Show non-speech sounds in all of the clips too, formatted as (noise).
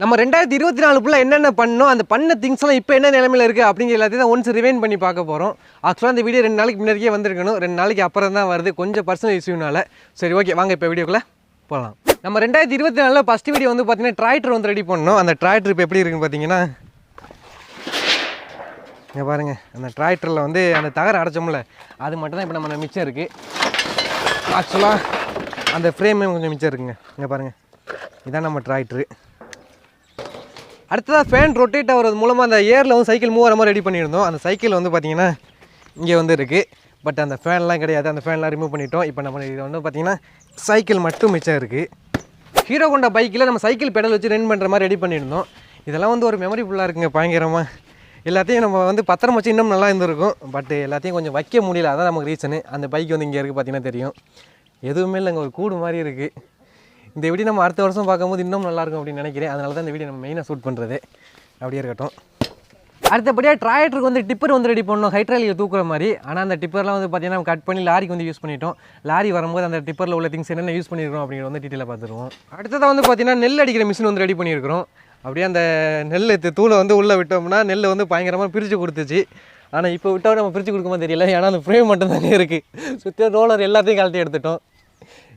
நம்ம ரெண்டாயிரத்தி இருபத்தி நாலுக்குள்ள என்னென்ன பண்ணோம் அந்த பண்ண திங்ஸ் எல்லாம் இப்போ என்ன நிலமையில் இருக்குது அப்படிங்கிற எல்லாத்தையும் தான் ஒன்ஸ் ரிவைன் பண்ணி பார்க்க போகிறோம் ஆக்சுவலாக அந்த வீடியோ ரெண்டு நாளைக்கு முன்னாடியே வந்திருக்கணும். ரெண்டு நாளைக்கு அப்புறம் தான் வருது. கொஞ்சம் பர்சனல் இஷ்யூனால சரி ஓகே வாங்க இப்போ வீடியோக்குள்ளே போகலாம் நம்ம ரெண்டாயிரத்தி இருபத்தி நாலில் ஃபஸ்ட் வீடியோ வந்து பார்த்தீங்கன்னா டிராக்டர் வந்து ரெடி பண்ணோம் அந்த டிராக்டர் இப்போ எப்படி இருக்குன்னு பார்த்தீங்கன்னா இங்கே பாருங்கள் அந்த டிராக்டரில் வந்து அந்த தகர அடைச்சோம்ல அது மட்டும் தான் இப்போ நம்ம மிச்சம் இருக்குது ஆக்சுவலாக அந்த ஃப்ரேமே கொஞ்சம் மிச்சம் இருக்குங்க. இங்கே பாருங்கள் இதான் நம்ம டிராக்டரு அடுத்ததாக ஃபேன் ரொட்டேட் ஆகிறது மூலமாக அந்த ஏரில் வந்து சைக்கிள் மூவ் ஆகிற மாதிரி ரெடி பண்ணியிருந்தோம். அந்த சைக்கிள் வந்து பார்த்திங்கன்னா இங்கே வந்து இருக்குது பட் அந்த ஃபேன்லாம் கிடையாது. அந்த ஃபேன்லாம் ரிமூவ் பண்ணிட்டோம். இப்போ நம்ம இது வந்து பார்த்திங்கன்னா சைக்கிள் மட்டும் மிச்சம் இருக்குது ஹீரோ கொண்ட பைக்கில் நம்ம சைக்கிள் பெடல் வச்சு ரன் பண்ணுற மாதிரி ரெடி பண்ணியிருந்தோம். இதெல்லாம் வந்து ஒரு மெமரி ஃபுல்லாக இருக்குங்க பயங்கரமாக எல்லாத்தையும் நம்ம வந்து பத்திரம் வச்சு இன்னும் நல்லா இருந்திருக்கும். பட் எல்லாத்தையும் கொஞ்சம் வைக்க முடியல. அதான் நமக்கு ரீசனு அந்த பைக் வந்து இங்கே இருக்குது பார்த்தீங்கன்னா தெரியும். எதுவுமே இல்லைங்க. ஒரு கூடு மாதிரி இருக்குது இந்த வீடியோ நம்ம அடுத்த வருஷம் பார்க்கும்போது இன்னும் நல்லாயிருக்கும் அப்படின்னு நினைக்கிறேன். அதனால தான் இந்த வீடியோ நம்ம மெயினாக ஷூட் பண்ணுறது அப்படியே இருக்கட்டும். அடுத்தபடியாக ட்ராக்டருக்கு வந்து டிப்பர் வந்து ரெடி பண்ணணும். ஹைட்ராலியை தூக்குற மாதிரி. ஆனால் அந்த டிப்பர்லாம் வந்து பார்த்தீங்கன்னா கட் பண்ணி லாரிக்கு வந்து யூஸ் பண்ணிட்டோம். லாரி வரும்போது அந்த டிப்பரில் உள்ள திங்ஸ் என்னென்ன யூஸ் பண்ணியிருக்கோம் அப்படிங்கிற வந்து டீட்டெயிலாக பார்த்துருவோம். அடுத்ததாக வந்து பார்த்தீங்கன்னா நெல் அடிக்கிற மிஷின் வந்து ரெடி பண்ணியிருக்கிறோம் அப்படியே அந்த நெல் தூளை வந்து உள்ளே விட்டோம்னா நெல் வந்து பயங்கரமாக பிரித்து கொடுத்துச்சு. ஆனால் இப்போ விட்டால் நம்ம பிரித்து கொடுக்குமா தெரியல. ஏன்னா அந்த ஃப்ரேம் மட்டும் தானே இருக்குது சுற்றி ரோலர் எல்லாத்தையும் கழட்டி எடுத்துட்டோம்.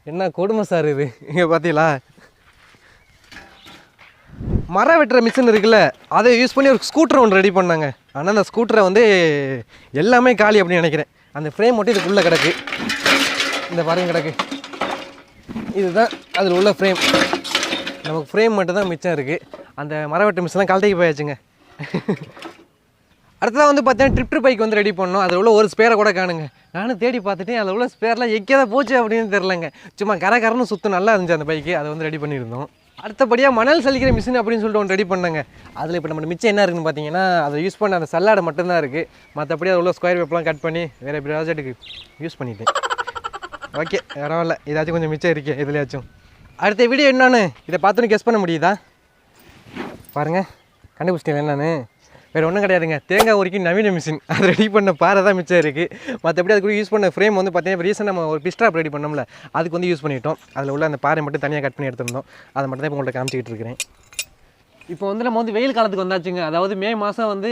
என்ன கொடுமை சார் இது? இங்கே பார்த்தீங்களா மரம் வெட்டுற மிஷின் இருக்குல்ல அதை யூஸ் பண்ணி ஒரு ஸ்கூட்டர் ஒன்று ரெடி பண்ணாங்க. ஆனால் அந்த ஸ்கூட்டரை வந்து எல்லாமே காலி அப்படின்னு நினைக்கிறேன். அந்த ஃப்ரேம் மட்டும் இதுக்குள்ளே கிடக்கு. இந்த பாருங்க கிடக்கு. இதுதான் அதில் உள்ள ஃப்ரேம் நமக்கு ஃப்ரேம் மட்டும் தான் மிச்சம் இருக்குது அந்த மரம் வெட்டுற மிஷின்லாம் கழட்டிக்கு போயாச்சுங்க. அடுத்ததாக வந்து பார்த்தீங்கன்னா ட்ரிப் பைக் வந்து ரெடி பண்ணோம் அதில் உள்ள ஒரு ஸ்பேரை கூட காணுங்க. நானும் தேடி பார்த்துட்டேன். அதில் உள்ள ஸ்பேர்லாம் எக்கேதான் போச்சு அப்படின்னு தெரிலங்க சும்மா கர கரன்னு சுத்தம் நல்லா இருந்துச்சு அந்த பைக்கு அதை வந்து ரெடி பண்ணியிருந்தோம். அடுத்தபடியாக மணல் சலிக்கிற மிஷின் அப்படின்னு சொல்லிட்டு ஒன்று ரெடி பண்ணாங்க. அதில் இப்போ நம்ம மிச்சம் என்ன இருக்குன்னு பார்த்தீங்கன்னா அதை யூஸ் பண்ண அந்த சல்லாடை மட்டும்தான் இருக்குது மற்றபடி அதில் உள்ள ஸ்கொயர் வேப்லாம் கட் பண்ணி வேறு ப்ராஜெக்ட்டுக்கு யூஸ் பண்ணிட்டேன். ஓகே பரவாயில்ல. ஏதாச்சும் கொஞ்சம் மிச்சம் இருக்கே இதுலையாச்சும் அடுத்த வீடியோ என்னன்னு இதை பார்த்துன்னு கெஸ் பண்ண முடியுதா? பாருங்கள் கண்டுபிடிச்சிட்டேன் என்னன்னு வேறு ஒன்றும் கிடையாதுங்க. தேங்காய் உரிக்கும் நவீன மிஷின் அது ரெடி பண்ண பாறை தான் மிச்சம் இருக்குது மற்றபடி அதுக்கு யூஸ் பண்ண ஃப்ரேம் வந்து பார்த்தீங்கன்னா ரீசன் நம்ம ஒரு பிஸ்டாப் ரெடி பண்ணோம்ல அதுக்கு வந்து யூஸ் பண்ணிட்டோம். அதில் உள்ள அந்த பாறை மட்டும் தனியாக கட் பண்ணி எடுத்திருந்தோம். அதை மட்டும் தான் இப்போ உங்கள்கிட்ட காமிச்சிக்கிட்டு இருக்கிறேன். இப்போ வந்து நம்ம வந்து வெயில் காலத்துக்கு வந்தாச்சுங்க. அதாவது மே மாதம் வந்து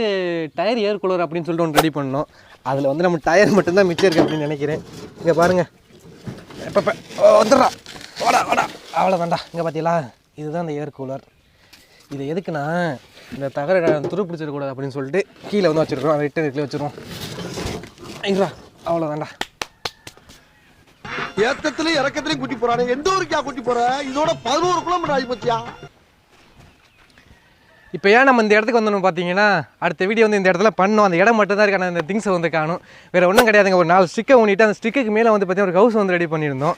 டயர் ஏர் கூலர் அப்படின்னு சொல்லிட்டு ஒன்று ரெடி பண்ணோம். அதில் வந்து நம்ம டயர் மட்டும்தான் மிச்சம் இருக்குது அப்படின்னு நினைக்கிறேன். இங்கே பாருங்கள் எப்போ வந்துடுறா. வாடா வாடா. அவ்வளோ வேண்டா இங்கே பார்த்தீங்களா இதுதான் அந்த ஏர் கூலர் இது எதுக்குன்னா இந்த தகர துரு பிடிச்சிடக்கூடாது அப்படின்னு சொல்லிட்டு கீழே வந்து வச்சுருக்கோம் அதை ரிட்டன் வீட்டில் வச்சுருவோம். ஐயா அவ்வளோ வேண்டா ஏத்தத்திலயும் இறக்கத்திலயும் கூட்டி போறானே. எந்த ஊருக்கா கூட்டி போற? இதோட பதினோரு கிலோமீட்டர் ஆகி போச்சியா? இப்போ ஏன் நம்ம இந்த இடத்துக்கு வந்தோம்னு பார்த்தீங்கன்னா அடுத்த வீடியோ வந்து இந்த இடத்துல பண்ணோம். அந்த இடம் மட்டும் தான் இருக்கான அந்த திங்ஸை வந்து காணும். வேறு ஒன்றும் கிடையாதுங்க. ஒரு நாலு ஸ்டிக்கை ஊனிட்டு அந்த ஸ்டிக்குக்கு மேலே வந்து பார்த்தீங்கன்னா ஒரு ஹவுஸ் வந்து ரெடி பண்ணியிருந்தோம்.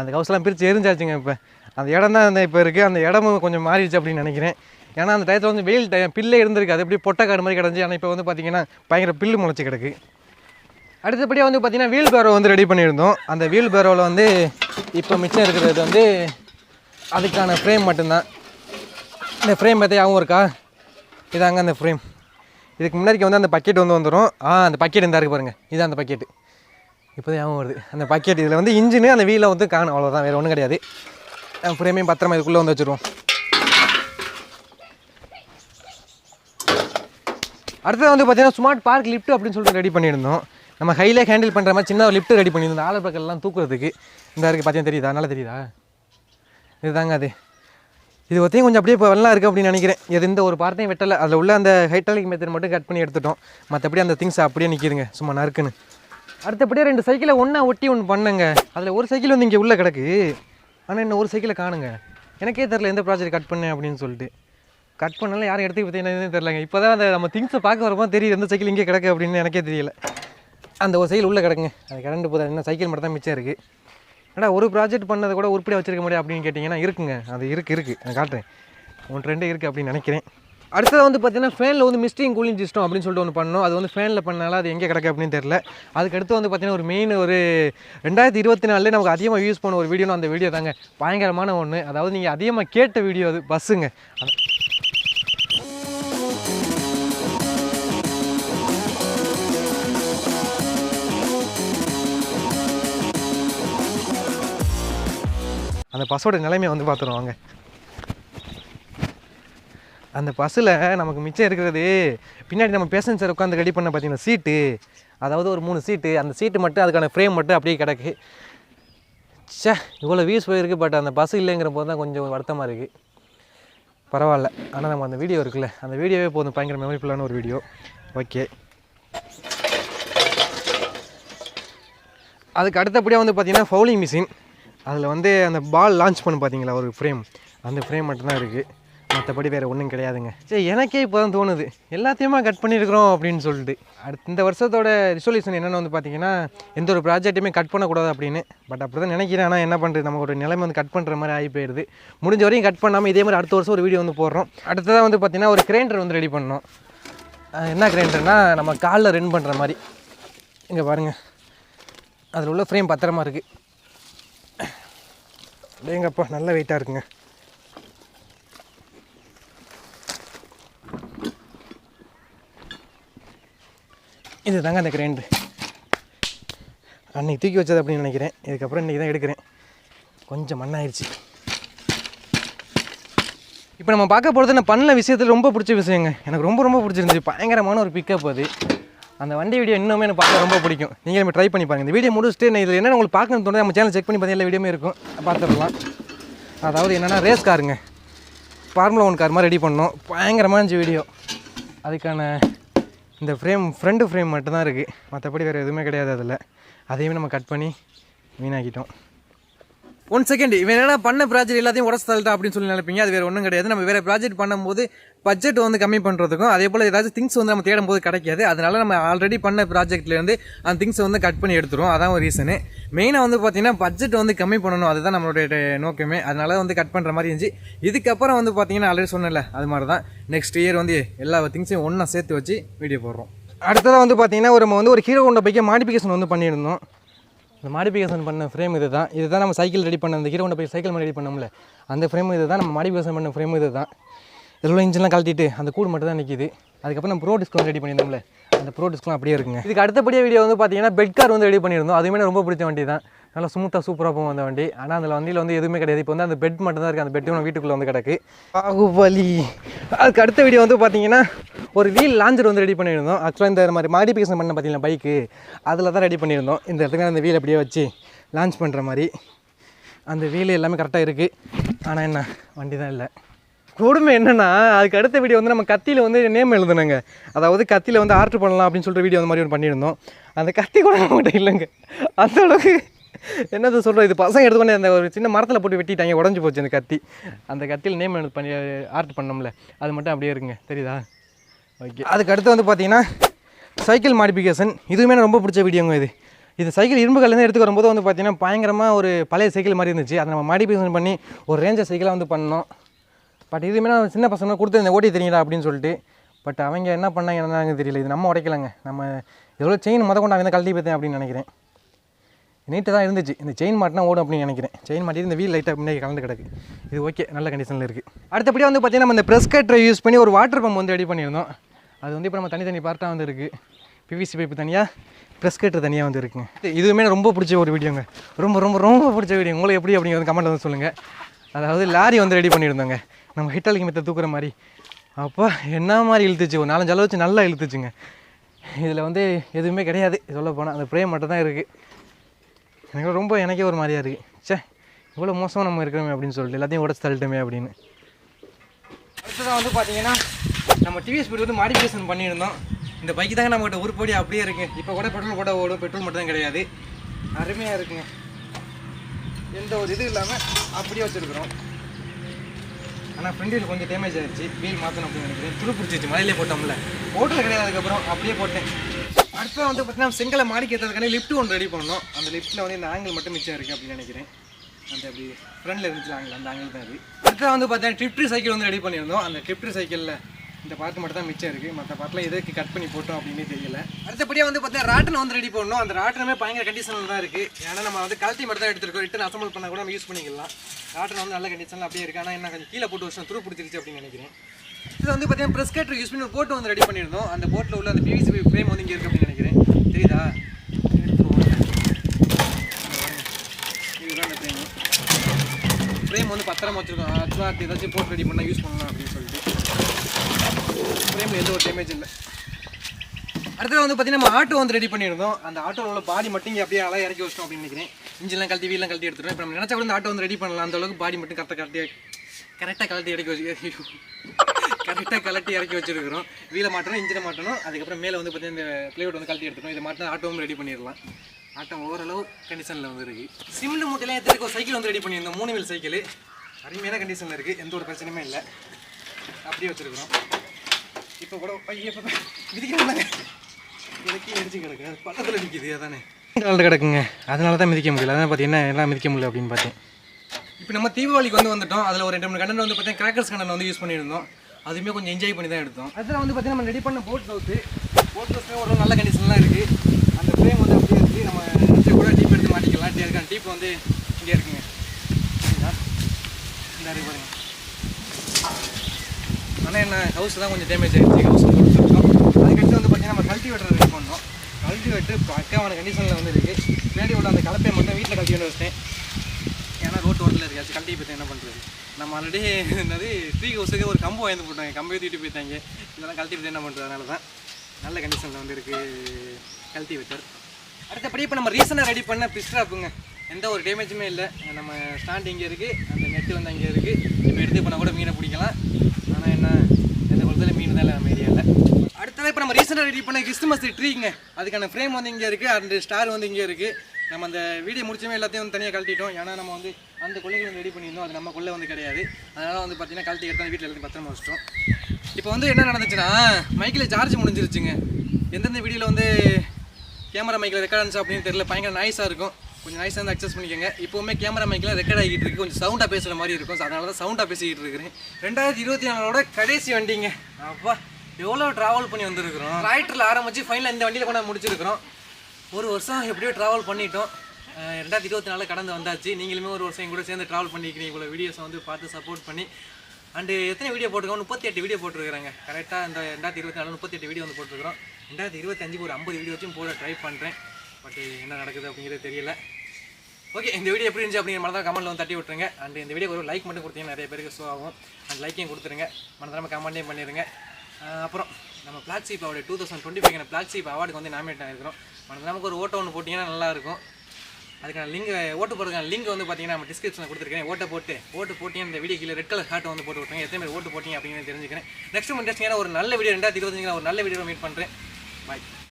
அந்த ஹவுஸ்லாம் பிரித்து எரிஞ்சாச்சுங்க இப்போ. அந்த இடம் தான் இப்போ இருக்குது அந்த இடமும் கொஞ்சம் மாறிடுச்சு அப்படின்னு நினைக்கிறேன். ஏன்னா அந்த டயத்தில் வந்து வெயில் டயம் பில்லே இருந்திருக்கு. அது எப்படி பொட்டக்காடு மாதிரி கிடஞ்சி ஆனால் இப்போ வந்து பார்த்திங்கன்னா பயங்கர பில்லு முளைச்சி கிடக்கு. அடுத்தபடியாக வந்து பார்த்திங்கன்னா வீல் பேரோ வந்து ரெடி பண்ணியிருந்தோம். அந்த வீல் பேரோவில் வந்து இப்போ மிச்சம் இருக்கிறது வந்து அதுக்கான ஃப்ரேம் மட்டும்தான். இந்த ஃப்ரேம் பார்த்தியாகவும் இருக்கா? இதாங்க அந்த ஃப்ரேம் இதுக்கு முன்னாடிக்கு வந்து அந்த பக்கெட் வந்து வந்துடும் ஆ அந்த பக்கெட் இந்த இருக்கு பாருங்கள் இது அந்த பக்கெட்டு இப்போ தான் ஞாபகம் வருது. அந்த பக்கெட் இதில் வந்து இன்ஜினு அந்த வீலை வந்து காணும். அவ்வளோதான் வேறு ஒன்றும் கிடையாது. ஃப்ரேமையும் பத்திரமா இதுக்குள்ளே வந்து வச்சுருவோம். அடுத்தது வந்து பார்த்தீங்கன்னா ஸ்மார்ட் பார்க் லிஃப்ட் அப்படின்னு சொல்லிட்டு ரெடி பண்ணியிருந்தோம். நம்ம கையிலே ஹேண்டில் பண்ணுற மாதிரி சின்ன ஒரு லிஃப்ட் ரெடி பண்ணியிருந்தோம். ஆளை பக்கம்லாம் தூக்குறதுக்கு. இந்த இருக்குது பார்த்தீங்கன்னா தெரியுதா? நல்லா தெரியுதா? இதுதாங்க அது. இது ஒத்தையும் கொஞ்சம் அப்படியே இப்போ வெள்ளம் இருக்குது அப்படின்னு நினைக்கிறேன். இது இந்த ஒரு பார்த்தையும் வெட்டலை. அதில் உள்ள அந்த ஹைட்ராலிக் மெத்தட் மட்டும் கட் பண்ணி எடுத்துட்டோம். மற்றபடி அந்த திங்ஸ் அப்படியே நிற்கிதுங்க சும்மா நறுக்குன்னு. அடுத்தபடியே ரெண்டு சைக்கிளை ஒன்றா ஒட்டி ஒன்று பண்ணுங்க. அதில் ஒரு சைக்கிள் வந்து இங்கே உள்ளே கிடக்கு. ஆனால் இன்னும் ஒரு சைக்கிளை காணுங்க. எனக்கே தெரில எந்த ப்ராஜெக்ட் கட் பண்ணேன் அப்படின்னு சொல்லிட்டு. கட் பண்ணாலும் யாரும் எடுத்துக்க பார்த்தீங்கன்னா தெரிலங்க இப்போ தான் அந்த நம்ம திங்ஸை பார்க்க வரப்போ தெரியுது எந்த சைக்கிள் இங்கே கிடக்கு அப்படின்னு எனக்கே தெரியல. அந்த ஒரு சைக்கிள் உள்ளே கிடக்குங்க. அது கரண்ட் போதா இன்னும் சைக்கிள் மட்டும் தான் மிச்சம் இருக்குது ஏடா ஒரு ப்ராஜெக்ட் பண்ணதை கூட உருப்படியாக வச்சிருக்க முடியாது அப்படின்னு கேட்டிங்கன்னா இருக்குங்க. அது இருக்குது இருக்குது நான் காட்டுறேன். ஒன்று ரெண்டு இருக்குது அப்படின்னு நினைக்கிறேன். அடுத்தது வந்து பார்த்தீங்கன்னா ஃபேனில் வந்து மிஸ்டிங் கூலிங் சிஸ்டம் அப்படின்னு சொல்லிட்டு ஒன்று பண்ணோம் அது வந்து ஃபேனில் பண்ணனால அது எங்கே கிடக்கு அப்படின்னு தெரில அதுக்கு அடுத்து வந்து பார்த்தீங்கன்னா ஒரு மெயின் ஒரு ரெண்டாயிரத்தி இருபத்தி நாலுலேயே நமக்கு அதிகமாக யூஸ் பண்ண ஒரு வீடியோன்னு அந்த வீடியோ தாங்க. பயங்கரமான ஒன்று அதாவது நீங்கள் அதிகமாக கேட்ட வீடியோ அது பஸ்ஸுங்க அந்த பஸ்ஸோட நிலைமையை வந்து பார்த்துருவாங்க அந்த பஸ்ஸில் நமக்கு மிச்சம் இருக்கிறது பின்னாடி நம்ம பேசஞ்சர் உட்காந்து ரெடி பண்ண பார்த்தீங்கன்னா சீட்டு அதாவது ஒரு மூணு சீட்டு அந்த சீட்டு மட்டும் அதுக்கான ஃப்ரேம் மட்டும் அப்படியே கிடக்கு. ச்சே இவ்வளோ வியூஸ் போயிருக்கு பட் அந்த பஸ் இல்லைங்கிற போது தான் கொஞ்சம் வருத்தமாக இருக்குது பரவாயில்ல. ஆனால் நம்ம அந்த வீடியோ இருக்குல்ல அந்த வீடியோவே போதும். பயங்கர மெமரிஃபுல்லான ஒரு வீடியோ ஓகே அதுக்கு அடுத்தபடியாக வந்து பார்த்தீங்கன்னா ஃபவுலிங் மிஷின் அதில் வந்து அந்த பால் லான்ச் பண்ணு பார்த்தீங்களா ஒரு ஃப்ரேம் அந்த ஃப்ரேம் மட்டும்தான் இருக்குது மற்றபடி வேறு ஒன்றும் கிடையாதுங்க. சரி எனக்கே இப்போ தான் தோணுது. எல்லாத்தையுமே கட் பண்ணியிருக்கிறோம் அப்படின்னு சொல்லிட்டு. அடுத்த இந்த வருஷத்தோட ரிசொல்யூஷன் என்னென்னு வந்து பார்த்தீங்கன்னா எந்த ஒரு ப்ராஜெக்ட்டுமே கட் பண்ணக்கூடாது அப்படின்னு. பட் அப்படி தான் நினைக்கிறேன். ஆனால் என்ன பண்ணுறது நமக்கு ஒரு நிலைமை வந்து கட் பண்ணுற மாதிரி ஆகி போயிடுது முடிஞ்ச வரையும் கட் பண்ணாமல் இதே மாதிரி அடுத்த வருஷம் ஒரு வீடியோ வந்து போடுறோம். அடுத்ததாக வந்து பார்த்தீங்கன்னா ஒரு கிரைண்டர் வந்து ரெடி பண்ணோம் என்ன கிரைண்டர்னால் நம்ம காலில் ரன் பண்ணுற மாதிரி. இங்கே பாருங்கள் அதில் உள்ள ஃப்ரேம் பத்திரமா இருக்குது எங்கப்பா நல்ல வெயிட்டாக இருக்குங்க. இது தாங்க அந்த கிரைண்டு அன்றைக்கி தூக்கி வச்சது அப்படின்னு நினைக்கிறேன். இதுக்கப்புறம் இன்றைக்கி தான் எடுக்கிறேன். கொஞ்சம் மண்ணாயிருச்சு. இப்போ நம்ம பார்க்க போகிறது நான் பண்ண விஷயத்தில் ரொம்ப பிடிச்ச விஷயங்க. எனக்கு ரொம்ப ரொம்ப பிடிச்சிருந்துச்சு. பயங்கரமான ஒரு பிக்கப் அது. அந்த வண்டி வீடியோ இன்னுமே எனக்கு பார்க்க ரொம்ப பிடிக்கும். நீங்கள் நம்ம ட்ரை பண்ணி பாருங்கள் இந்த வீடியோ முடிச்சுட்டு நான் இதில் என்ன உங்களுக்கு பார்க்கணும்னு தோணுது நம்ம சேனல் செக் பண்ணி பார்த்தீங்கன்னா எல்லா வீடியோமே இருக்கும். பார்த்துடலாம். அதாவது என்னென்னா ரேஸ் காருங்க ஃபார்முலா ஒன் கார் மாதிரி ரெடி பண்ணோம். பயங்கரமாக இருந்துச்சு வீடியோ அதுக்கான இந்த ஃப்ரேம் ஃப்ரண்ட்டு ஃப்ரேம் மட்டும்தான் இருக்குது மற்றபடி வேறு எதுவுமே கிடையாது அதில். அதையுமே நம்ம கட் பண்ணி வீணாக்கிட்டோம். ஒன் செகண்ட் இவன் என்ன பண்ண ப்ராஜெக்ட் எல்லாத்தையும் உடச்சு தள்ளிட்டா அப்படின்னு சொல்லி நினைப்பீங்க? அது வேறு ஒன்றும் கிடையாது. நம்ம வேறு ப்ராஜெக்ட் பண்ணும்போது பட்ஜெட் வந்து கம்மி பண்ணுறதுக்கும் அதே போல் ஏதாச்சும் திங்ஸ் வந்து நம்ம தேடும் போது கிடைக்காது. அதனால நம்ம ஆல்ரெடி பண்ண ப்ராஜெக்ட்லேருந்து அந்த திங்ஸை வந்து கட் பண்ணி எடுத்துரும் அதான் ஒரு ரீசனு மெயினாக வந்து பார்த்திங்கன்னா பட்ஜெட் வந்து கம்மி பண்ணணும். அதுதான் நம்மளுடைய நோக்கமே. அதனால வந்து கட் பண்ணுற மாதிரி இருந்துச்சு. இதுக்கப்புறம் வந்து பார்த்தீங்கன்னா ஆல்ரெடி சொன்னேன்ல அது மாதிரி தான் நெக்ஸ்ட் இயர் வந்து எல்லா திங்ஸையும் ஒன்றா சேர்த்து வச்சு வீடியோ போடுறோம். அடுத்ததாக வந்து பார்த்தீங்கன்னா ஒரு நம்ம வந்து ஒரு ஹீரோ கொண்ட பைக்கை மாடிஃபிகேஷன் வந்து பண்ணியிருந்தோம். இந்த மாடிஃபிகேஷன் பண்ண ஃப்ரேம் இது தான் இது தான் நம்ம சைக்கிள் ரெடி பண்ண அந்த ஹீரோ கொண்ட போய் சைக்கிள் ரெடி பண்ணோம்ல அந்த ஃப்ரேம் இது தான் நம்ம மாடிஃபிகேஷன் பண்ண ஃப்ரேம் இது தான் இதில் இன்ஜின்லாம் கழட்டிட்டு அந்த கூடு மட்டும் தான் நிற்கிது அதுக்கப்புறம் நம்ம ப்ரோ டிஸ்கவுண்ட் ரெடி பண்ணியிருந்தோம்ல. அந்த ப்ரோ டிஸ்கவுண்ட் அப்படியே இருக்குங்க. இதுக்கு அடுத்தபடியே வீடியோ வந்து பார்த்தீங்கன்னா பெட் கார் வந்து ரெடி பண்ணியிருந்தோம். அதுவுமே எனக்கு ரொம்ப பிடிச்ச வண்டி தான். நல்லா ஸ்மூத்தாக சூப்பராக போகும் அந்த வண்டி. ஆனால் அந்த வண்டியில் வந்து எதுவுமே கிடையாது. இப்போ வந்து அந்த பெட் மட்டும் தான் இருக்குது அந்த பெட்டும் வீட்டுக்குள்ளே வந்து கிடக்கு. பாகுபலி. அதுக்கு அடுத்த வீடியோ வந்து பார்த்தீங்கன்னா ஒரு வீல் லாஞ்சர் வந்து ரெடி பண்ணியிருந்தோம். ஆக்சுவலாக இந்த மாதிரி மாடிஃபிகேஷன் பண்ண பார்த்தீங்கன்னா பைக்கு அதில் தான் ரெடி பண்ணியிருந்தோம். இந்த இடத்துக்கு அந்த வீல் அப்படியே வச்சு லான்ச் பண்ணுற மாதிரி. அந்த வீல் எல்லாமே கரெக்டாக இருக்குது ஆனால் என்ன? வண்டி தான் இல்லை. கொடுமை என்னென்னா அதுக்கு அடுத்த வீடியோ வந்து நம்ம கத்தியில் வந்து நேம் எழுதுனங்க அதாவது கத்தியில் வந்து ஆர்டர் பண்ணலாம் அப்படின்னு சொல்லிட்டு வீடியோ அந்த மாதிரி ஒன்று பண்ணியிருந்தோம். அந்த கத்தி கூட நம்மகிட்ட இல்லைங்க. அந்த அளவுக்கு என்னது சொல்கிறோம் இது பசங்க எடுத்துக்கொண்டு அந்த ஒரு சின்ன மரத்தில் போட்டு வெட்டிட்டாங்க உடஞ்சி போச்சு அந்த கத்தி. அந்த கத்தியில் நேம் எழுது பண்ணி ஆர்டர் பண்ணோம்ல. அது மட்டும் அப்படியே இருக்குங்க தெரியுதா? ஓகே அதுக்கு அடுத்து வந்து பார்த்தீங்கன்னா சைக்கிள் மாடிஃபிகேஷன் இதுவுமே எனக்கு ரொம்ப பிடிச்ச வீடியோங்க இது. இது சைக்கிள் இரும்பு கல்லேருந்து எடுத்து வரும்போது வந்து பார்த்தீங்கன்னா பயங்கரமாக ஒரு பழைய சைக்கிள் மாதிரி இருந்துச்சு. அதை நம்ம மாடிஃபிகேஷன் பண்ணி ஒரு ரேஞ்சர் சைக்கிளாக வந்து பண்ணோம். பட் இதுவுமே நான் சின்ன பசங்க கொடுத்துருந்தேன் ஓட்டி தெரியுங்களா அப்படின்னு சொல்லிட்டு. பட் அவங்க என்ன பண்ணாங்க என்னங்க தெரியல. இது நம்ம உடைக்கலங்க. நம்ம எவ்வளோ செயின் முத கொண்டு அவங்க கழட்டி பார்த்தேன் அப்படின்னு நினைக்கிறேன். நீட்டாக தான் இருந்துச்சு. இந்த செயின் மாட்டினா ஓடும் அப்படின்னு நினைக்கிறேன். செயின் மாட்டி இந்த வீல் லைட்டாக முன்னாடி கலந்து கிடக்கு. இது ஓகே நல்ல கண்டிஷனில் இருக்குது அடுத்தபடியாக வந்து பார்த்தீங்கன்னா நம்ம இந்த ப்ரெஸ் கட்டரை யூஸ் பண்ணி ஒரு வாட்டர் பம்ப் வந்து ரெடி பண்ணியிருந்தோம். அது வந்து இப்போ நம்ம தனித்தனி பார்ட்டாக வந்து இருக்குது பிவிசி பைப்பு தனியாக ப்ரெஸ் கட்டர் தனியாக வந்து இருக்குங்க. இது- இதுவுமே ரொம்ப பிடிச்ச ஒரு வீடியோங்க ரொம்ப ரொம்ப ரொம்ப பிடிச்ச வீடியோ உங்களுக்கு எப்படி அப்படிங்கிறது கமெண்ட் வந்து சொல்லுங்கள் அதாவது லாரி வந்து ரெடி பண்ணியிருந்தோங்க. நம்ம ஹிட்டாலிக்கு மெத்த தூக்குற மாதிரி. அப்போ என்ன மாதிரி இழுத்துச்சு? ஒரு நாலஞ்சு அளவு வச்சு நல்லா இழுத்துச்சுங்க. இதில் வந்து எதுவுமே கிடையாது சொல்ல போனால் அந்த ப்ரேம் மட்டும் தான் இருக்குது எனக்கு ரொம்ப எனக்கே ஒரு மாதிரியா இருக்குது ச்சே இவ்வளோ மோசமாக நம்ம இருக்கிறோமே அப்படின்னு சொல்லிட்டு எல்லாத்தையும் உடச்சு தள்ளிட்டோமே அப்படின்னு. அடுத்ததான் வந்து பார்த்தீங்கன்னா நம்ம டிவிஎஸ் ஸ்பீட் வந்து மாடிஃபிகேஷன் பண்ணியிருந்தோம். இந்த பைக்கு தாங்க நம்மகிட்ட உருப்படி அப்படியே இருக்குது இப்போ கூட பெட்ரோல் கூட ஓடும். பெட்ரோல் மட்டும் தான் கிடையாது. அருமையாக இருக்குங்க. எந்த ஒரு இது இல்லாமல் அப்படியே வச்சுருக்குறோம். ஆனால் ஃப்ரண்ட் கொஞ்சம் டேமேஜ் ஆயிடுச்சு வீல் மாற்றணும் அப்படின்னு நினைக்கிறேன். துரு பிடிச்சிச்சு மலையிலே போட்டோம்ல. ஓட்டல் கிடையாது அதுக்கப்புறம். அப்படியே போட்டேன். அடுத்த வந்து பார்த்தீங்கன்னா செங்கலை மாடிக்கு ஏற்றதுக்கான லிஃப்ட் ஒன்று ரெடி பண்ணோம் அந்த லிஃப்ட்டில் வந்து இந்த ஆங்கிள் மட்டும் மிச்சம் இருக்குது அப்படின்னு நினைக்கிறேன். அந்த அப்படி ஃப்ரண்டில் இருந்துச்சு ஆங்கிள் அந்த ஆங்கிள் தான் அது. அடுத்த வந்து பார்த்தீங்கன்னா ட்ரிப்ட்ரி சைக்கிள் வந்து ரெடி பண்ணியிருந்தோம். அந்த ட்ரிப்ட்ரி சைக்கிளில் இந்த பார்ட் மட்டும் தான் மிச்சம் இருக்குது மற்ற பார்ட்டில் எதுக்கு கட் பண்ணி போட்டோம் அப்படின்னு தெரியல. அடுத்தபடியாக வந்து பார்த்தீங்கன்னா ராட்டனை வந்து ரெடி பண்ணணும். அந்த ராட்டனமே பயங்கர கண்டிஷனில் தான் இருக்குது ஏன்னா நம்ம வந்து கழட்டி மட்டும் தான் எடுத்துருக்கோம். ரிட்டன் அசம்பிள் பண்ண கூட நம்ம யூஸ் பண்ணிக்கலாம். ராட்டன் வந்து நல்ல கண்டிஷனில் அப்படியே இருக்குது ஆனால் என்ன கொஞ்சம் கீழே போட்டு வருஷம் துரு பிடிச்சிருச்சு அப்படின்னு நினைக்கிறேன். இது வந்து பார்த்தீங்கன்னா ப்ரெஸ் கட்டர் யூஸ் பண்ணி போட்டு வந்து ரெடி பண்ணியிருந்தோம். அந்த போட்டில் உள்ள அந்த பிவிசி ஃப்ரேம் வந்து இங்கே இருக்குது அப்படின்னு நினைக்கிறேன். தெரியுதா? இதுதான் அந்த ஃப்ரேம் ஃப்ரேம் வந்து பத்திரமா வச்சுருக்கோம். ஆக்சுவலாக ஏதாச்சும் போட்டு ரெடி பண்ணால் யூஸ் பண்ணலாம் அப்படின்னு சொல்லிட்டு. ஃப்ரேமில் எந்த ஒரு டேமேஜ் இல்லை. அடுத்தது வந்து பார்த்தீங்கன்னா நம்ம ஆட்டோ வந்து ரெடி பண்ணியிருந்தோம். அந்த ஆட்டோவில் உள்ள பாடி மட்டும் இங்கே அப்படியே அழகாக இறக்கி வச்சிட்டோம் அப்படின்னு நினைக்கிறேன். இன்ஜின்லாம் கழட்டி வீலாம் கழட்டி எடுத்துட்டோம். இப்போ நம்ம நினச்சா கூட இந்த ஆட்டோ வந்து ரெடி பண்ணலாம். அந்த அளவுக்கு பாடி மட்டும் கரெக்டாக கழட்டி கரெக்டாக கழட்டி இறக்கி வச்சு கரெக்டாக கழட்டி இறக்கி வச்சிருக்கிறோம். வீலை மாட்டணும் இன்ஜினை மாட்டணும். அதுக்கப்புறம் மேலே வந்து பார்த்தீங்கன்னா இந்த பிளேவுட் வந்து கழட்டி எடுத்துட்டோம். இதை மாட்டினா ஆட்டோவும் ரெடி பண்ணிடலாம். ஆட்டோ ஓரளவு கண்டிஷனில் வந்து இருக்குது சிமெண்ட் மூட்டையில் ஏற்றுக்கு ஒரு சைக்கிள் வந்து ரெடி பண்ணியிருந்தோம். மூணு வீல் சைக்கிள் அருமையான கண்டிஷனில் இருக்குது எந்த ஒரு பிரச்சனையுமே இல்லை. அப்படியே வச்சிருக்கிறோம். இப்போ கூட ஐயோ மிதிக்கிறாங்க இறக்கி அடிச்சு கிடக்கு. அது பக்கத்தில் நிற்கிது அதானே. கலந்து கிடக்குங்க. அதனால தான் மிதிக்க முடியல. அதான் பார்த்தீங்கன்னா எல்லாம் மிதிக்க முடியல அப்படின்னு பார்த்தேன். இப்போ நம்ம தீபாவளிக்கு வந்து வந்துட்டோம். அதில் ஒரு ரெண்டு மூணு கண்டன் வந்து பார்த்தீங்கன்னா கிராக்கர்ஸ் கண்டன் வந்து யூஸ் பண்ணியிருந்தோம். அதுவுமே கொஞ்சம் என்ஜாய் பண்ணி தான் எடுத்தோம். அதில் வந்து பார்த்தீங்கன்னா நம்ம ரெடி பண்ண போட் ஹவுஸு போட் ஹவுஸ்மே ஒரு நல்ல கண்டிஷன்லாம் இருக்குது அந்த ஃப்ரேம் வந்து அப்படியே இருக்குது நம்ம நினச்சா கூட டீப் எடுத்து மாட்டிக்கலாம் டீ அதுக்கான டீப் வந்து இங்கே இருக்குங்க சரிங்களா இந்த இருக்கு பாருங்க ஆனால் என்ன ஹவுஸ் தான் கொஞ்சம் டேமேஜ் ஆகிடுச்சு ஹவுஸ் கொடுத்துருக்கோம் அதுக்கடுத்து வந்து பார்த்தீங்கன்னா நம்ம கல்டிவேட்டர் ரெடி பண்ணோம். கல்டிவேட்டர் பக்காவான கண்டிஷனில் வந்து இருக்குது பின்னாடி உள்ள அந்த கலப்பையை மட்டும் வீட்டில் கல்ட்டி வந்து வச்சிட்டேன். ஏன்னா ரோட் ஓட்டில் இருக்காச்சு கல்ட்டி பற்றி என்ன பண்ணுறது நம்ம ஆல்ரெடி (laughs) என்னது ட்ரீ ஹவுஸுக்கு ஒரு கம்பு வாங்கி போட்டாங்க. கம்பு தூக்கிட்டு போயிட்டாங்க. இதெல்லாம் கல்ட்டி பற்றி என்ன பண்ணுறது அதனால தான் நல்ல கண்டிஷனில் வந்து இருக்குது கல்டிவேட்டர் அடுத்தபடி இப்போ நம்ம ரீசனாக ரெடி பண்ண பிஸ்ட்ராப்புங்க எந்த ஒரு டேமேஜுமே இல்லை. நம்ம ஸ்டாண்ட் இங்கே இருக்குது அந்த நெட்டு வந்து அங்கே இருக்குது இப்போ எடுத்து பண்ணால் கூட மீனை பிடிக்கலாம். குளத்தில் மீன் இல்லை. நம்ம ஏரியாவில் அடுத்தது இப்போ நம்ம ரீசெண்டாக ரெடி பண்ண கிறிஸ்துமஸ் ட்ரீங்க அதுக்கான ஃப்ரேம் வந்து இங்கே இருக்குது அந்த ஸ்டார் வந்து இங்கே இருக்குது நம்ம அந்த வீடியோ முடிச்சமே எல்லாத்தையும் வந்து தனியாக கழட்டிட்டோம். ஏன்னா நம்ம வந்து அந்த கொள்ளைகள் ரெடி பண்ணியிருந்தோம். அது நம்ம கொள்ளை வந்து கிடையாது. அதனால் வந்து பார்த்தீங்கன்னா கழட்டி எடுத்து வீட்டில் எல்லாத்தையும் பத்திரமா வச்சிட்டோம். இப்போ வந்து என்ன நடந்துச்சுன்னா மைக்கில் சார்ஜ் முடிஞ்சிருச்சுங்க. எந்தெந்த வீடியோவில் வந்து கேமரா மைக்கில் ரெக்கார்ட் ஆனிச்சு அப்படின்னு தெரியல. பயங்கர நாய்ஸாக இருக்கும். கொஞ்சம் நைஸாக வந்து அக்சஸ் பண்ணிக்கோங்க. இப்போவுமே கேமரா மைக்கில் ரெக்கார்ட் ஆகிட்டு இருக்கு. கொஞ்சம் சவுண்டாக பேசுகிற மாதிரி இருக்கும். ஸோ அதனால தான் சவுண்டாக பேசிக்கிட்டு இருக்கிறேன். ரெண்டாயிரத்தி இருபத்தி நாலோட கடைசி வண்டிங்க. அப்பா எவ்வளோ ட்ராவல் பண்ணி வந்திருக்கிறோம். ராய்டரில் ஆரம்பிச்சு ஃபைனல் இந்த வண்டியில் கொண்டாந்து முடிச்சிருக்கிறோம். ஒரு வருஷம் எப்படியோ ட்ராவல் பண்ணிட்டோம். ரெண்டாயிரத்தி இருபத்தி நாலில் கடந்து வந்தாச்சு. நீங்களுமே ஒரு வருஷம் கூட சேர்ந்து ட்ராவல் பண்ணிக்கிறீங்க இவ்வளோ வீடியோஸை வந்து பார்த்து சப்போர்ட் பண்ணி. அண்டு எத்தனை வீடியோ போட்டிருக்கோம்? முப்பத்தி எட்டு வீடியோ போட்டிருக்காங்க கரெக்டாக இந்த ரெண்டாயிரத்தி இருபத்தி நாலு முப்பத்தி எட்டு வீடியோ வந்து போட்டிருக்கிறோம். ரெண்டாயிரத்தி இருபத்தஞ்சுக்கு ஒரு ஐம்பது வீடியோ வச்சும் போட ட்ரை பண்ணுறேன் பட் என்ன நடக்குது அப்படிங்கிறது தெரியல. ஓகே இந்த வீடியோ எப்படி இருந்துச்சு அப்படிங்கிற மாதிரி தான் கமெண்ட்டில் வந்து தட்டி விட்டுருங்க. அண்ட் இந்த வீடியோ ஒரு லைக் மட்டும் கொடுத்தீங்கன்னா நிறைய பேருக்கு ஷோ ஆகும். அண்ட் லைக்கையும் கொடுத்துருங்க. மறந்துடாம கமெண்ட்டையும் பண்ணிடுங்க அப்புறம் நம்ம Black Sheep award two thousand twenty five Black Sheep அவார்டுக்கு வந்து நாமினேட் ஆகிருக்கிறோம் மறந்துடாம ஒரு ஓட்டோ ஒன்று போட்டிங்கன்னா நல்லா இருக்கும். அதுக்கான லிங்க் ஓட்டு போடுறதுக்கான லிங்க் வந்து பார்த்தீங்கன்னா நம்ம டிஸ்கிரிப்ஷனில் கொடுத்துருக்கேன். ஓட்டை போட்டு ஓட்டு போட்டிங்க இந்த வீடியோ கீழே ரெட் கலர் ஹார்ட் வந்து போட்டு விட்டுருங்க. எத்தனை பேர் ஓட்டு போட்டிங்க அப்படின்னு தெரிஞ்சுக்கிறேன். நெக்ஸ்ட் இன்ட்ரெஸ்டிங்கான ஒரு நல்ல வீடியோ ரெண்டாயிரத்தி இருபத்தஞ்சுல ஒரு நல்ல வீடியோ மீட் பண்ணுறேன் பாய்